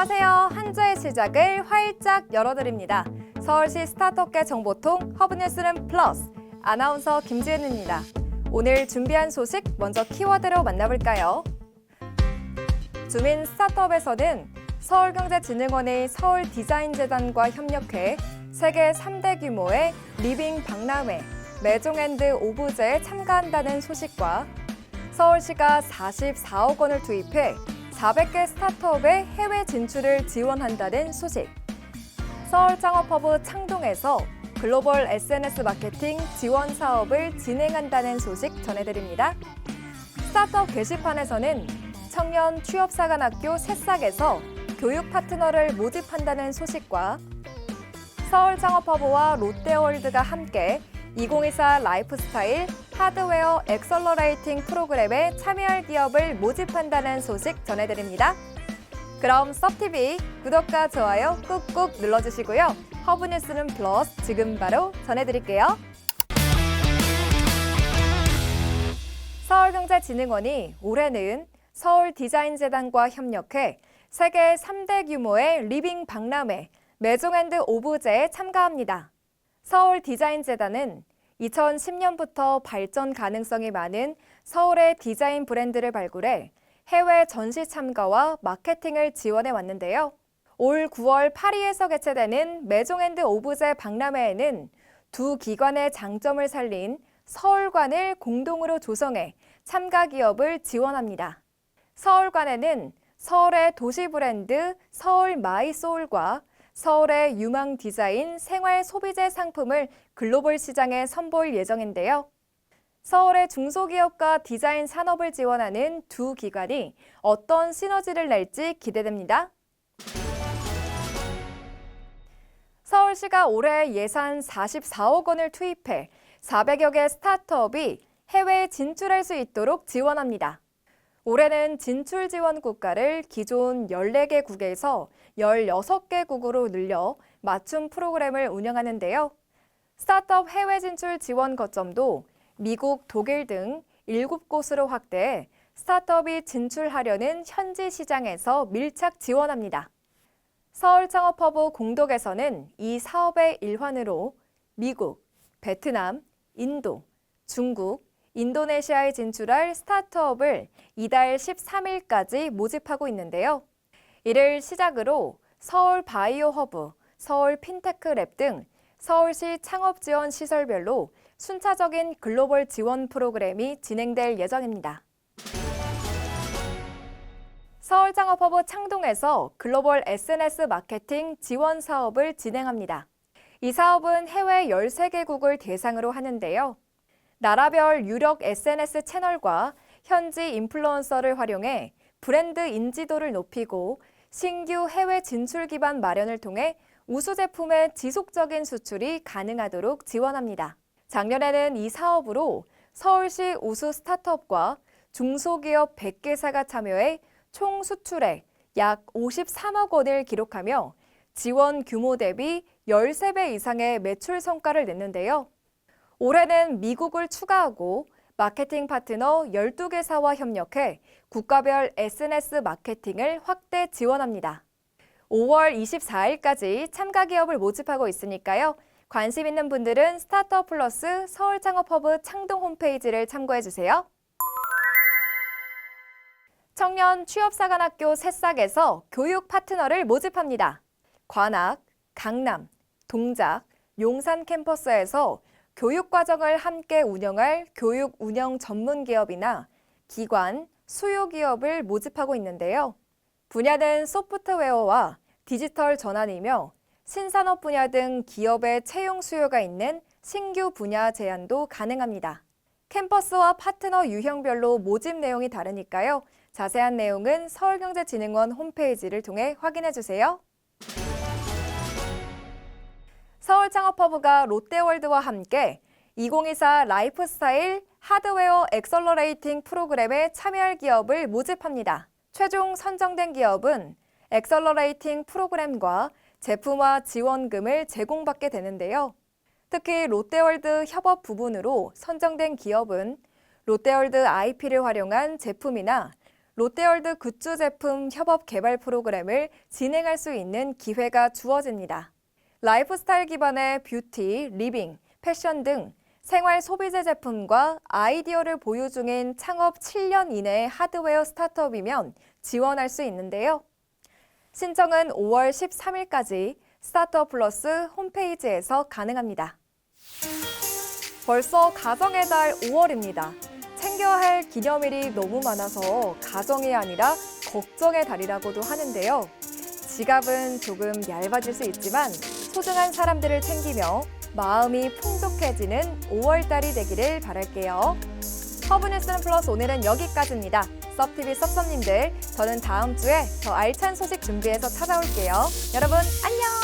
안녕하세요. 한 주의 시작을 활짝 열어드립니다. 서울시 스타트업계 정보통 허브뉴스룸 플러스 아나운서 김지은입니다. 오늘 준비한 소식 먼저 키워드로 만나볼까요? 주민 스타트업에서는 서울경제진흥원의 서울디자인재단과 협력해 세계 3대 규모의 리빙 박람회 매종앤드 오브제에 참가한다는 소식과 서울시가 44억 원을 투입해 400개 스타트업의 해외 진출을 지원한다는 소식. 서울 창업허브 창동에서 글로벌 SNS 마케팅 지원 사업을 진행한다는 소식 전해드립니다. 스타트업 게시판에서는 청년 취업사관학교 새싹에서 교육 파트너를 모집한다는 소식과 서울 창업허브와 롯데월드가 함께 2024 라이프스타일 하드웨어 엑셀러레이팅 프로그램에 참여할 기업을 모집한다는 소식 전해드립니다. 그럼 섭TV 구독과 좋아요 꾹꾹 눌러주시고요. 허브뉴스는 플러스 지금 바로 전해드릴게요. 서울경제진흥원이 올해는 서울디자인재단과 협력해 세계 3대 규모의 리빙 박람회 매종앤드 오브제에 참가합니다. 서울디자인재단은 2010년부터 발전 가능성이 많은 서울의 디자인 브랜드를 발굴해 해외 전시 참가와 마케팅을 지원해 왔는데요. 올 9월 파리에서 개최되는 매종앤드 오브제 박람회에는 두 기관의 장점을 살린 서울관을 공동으로 조성해 참가 기업을 지원합니다. 서울관에는 서울의 도시 브랜드 서울 마이 소울과 서울의 유망 디자인 생활 소비재 상품을 글로벌 시장에 선보일 예정인데요. 서울의 중소기업과 디자인 산업을 지원하는 두 기관이 어떤 시너지를 낼지 기대됩니다. 서울시가 올해 예산 44억 원을 투입해 400여 개 스타트업이 해외에 진출할 수 있도록 지원합니다. 올해는 진출 지원 국가를 기존 14개 국에서 16개 국으로 늘려 맞춤 프로그램을 운영하는데요. 스타트업 해외 진출 지원 거점도 미국, 독일 등 7곳으로 확대해 스타트업이 진출하려는 현지 시장에서 밀착 지원합니다. 서울창업허브 공덕에서는 이 사업의 일환으로 미국, 베트남, 인도, 중국, 인도네시아에 진출할 스타트업을 이달 13일까지 모집하고 있는데요. 이를 시작으로 서울 바이오 허브, 서울 핀테크 랩 등 서울시 창업 지원 시설별로 순차적인 글로벌 지원 프로그램이 진행될 예정입니다. 서울창업허브 창동에서 글로벌 SNS 마케팅 지원 사업을 진행합니다. 이 사업은 해외 13개국을 대상으로 하는데요. 나라별 유력 SNS 채널과 현지 인플루언서를 활용해 브랜드 인지도를 높이고 신규 해외 진출 기반 마련을 통해 우수 제품의 지속적인 수출이 가능하도록 지원합니다. 작년에는 이 사업으로 서울시 우수 스타트업과 중소기업 100개사가 참여해 총 수출액 약 53억 원을 기록하며 지원 규모 대비 13배 이상의 매출 성과를 냈는데요. 올해는 미국을 추가하고 마케팅 파트너 12개사와 협력해 국가별 SNS 마케팅을 확대 지원합니다. 5월 24일까지 참가 기업을 모집하고 있으니까요. 관심 있는 분들은 스타트업 플러스 서울 창업허브 창동 홈페이지를 참고해 주세요. 청년 취업사관학교 새싹에서 교육 파트너를 모집합니다. 관악, 강남, 동작, 용산 캠퍼스에서 교육 과정을 함께 운영할 교육 운영 전문 기업이나 기관, 수요 기업을 모집하고 있는데요. 분야는 소프트웨어와 디지털 전환이며 신산업 분야 등 기업의 채용 수요가 있는 신규 분야 제한도 가능합니다. 캠퍼스와 파트너 유형별로 모집 내용이 다르니까요. 자세한 내용은 서울경제진흥원 홈페이지를 통해 확인해 주세요. 서울창업허브가 롯데월드와 함께 2024 라이프스타일 하드웨어 엑셀러레이팅 프로그램에 참여할 기업을 모집합니다. 최종 선정된 기업은 엑셀러레이팅 프로그램과 제품화 지원금을 제공받게 되는데요. 특히 롯데월드 협업 부분으로 선정된 기업은 롯데월드 IP를 활용한 제품이나 롯데월드 굿즈 제품 협업 개발 프로그램을 진행할 수 있는 기회가 주어집니다. 라이프스타일 기반의 뷰티, 리빙, 패션 등 생활 소비재 제품과 아이디어를 보유 중인 창업 7년 이내의 하드웨어 스타트업이면 지원할 수 있는데요. 신청은 5월 13일까지 스타트업 플러스 홈페이지에서 가능합니다. 벌써 가정의 달 5월입니다. 챙겨야 할 기념일이 너무 많아서 가정이 아니라 걱정의 달이라고도 하는데요. 지갑은 조금 얇아질 수 있지만 소중한 사람들을 챙기며 마음이 풍족해지는 5월달이 되기를 바랄게요. 허브뉴스는 플러스 오늘은 여기까지입니다. 섭TV 섭섭님들, 저는 다음 주에 더 알찬 소식 준비해서 찾아올게요. 여러분, 안녕!